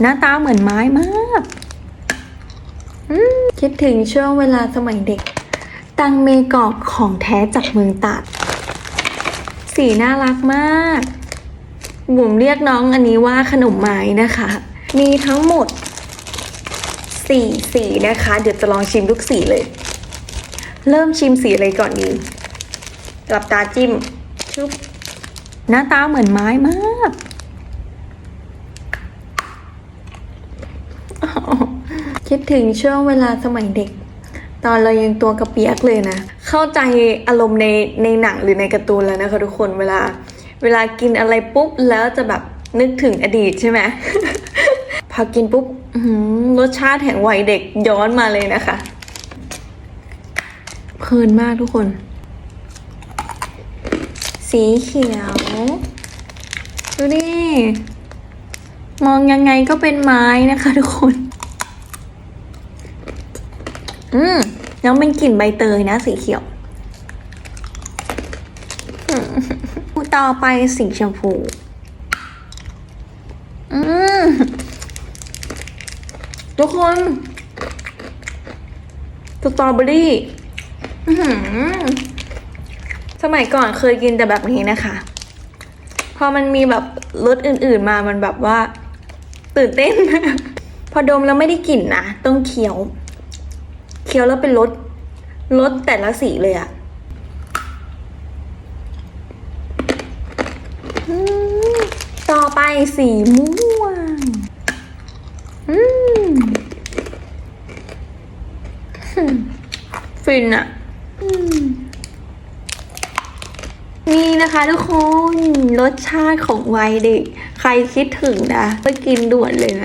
หน้าตาเหมือนไม้มากคิดถึงช่วงเวลาสมัยเด็ก ตังเมกอบของแท้จากเมืองตราดสีน่ารักมากบุ๋มเรียกน้องอันนี้ว่าขนมไม้นะคะ มีทั้งหมดสี่สีนะคะ เดี๋ยวจะลองชิมทุกสีเลย เริ่มชิมสีอะไรก่อนดีหลับตาจิ้มชุบหน้าตาเหมือนไม้มาก คิดถึงช่วงเวลาสมัยเด็ก ตอนเรายังตัวกระเปียกเลยนะ เข้าใจอารมณ์ในในหนังหรือในการ์ตูนแล้วนะคะทุกคนเวลา เวลากินอะไรปุ๊บแล้วจะแบบนึกถึงอดีตใช่ไหมพอกินปุ๊บรสชาติแห่งวัยเด็กย้อนมาเลยนะคะ เพลินมากทุกคน สีเขียว ดูดิ มองยังไงก็เป็นไม้นะคะทุกคน อืมยังเป็นกลิ่นใบเตยนะสีเขียวอืต่อไปสีชมพู อืมทุกคนสตรอเบอรี่สมัยก่อนเคยกินแต่แบบนี้นะคะ พอมันมีแบบรสอื่นๆมามันแบบว่า ตื่นเต้น พอดมแล้วไม่ได้กลิ่นนะต้องเคี้ยว เคี้ยวแล้วเป็นรสรสแต่ละสีเลยอะต่อไปสีม่วง อืมฟินอะมนี่นะคะทุกคน รสชาติของวัยเด็ก ใครคิดถึงนะ ไปกินด่วนเลยนะ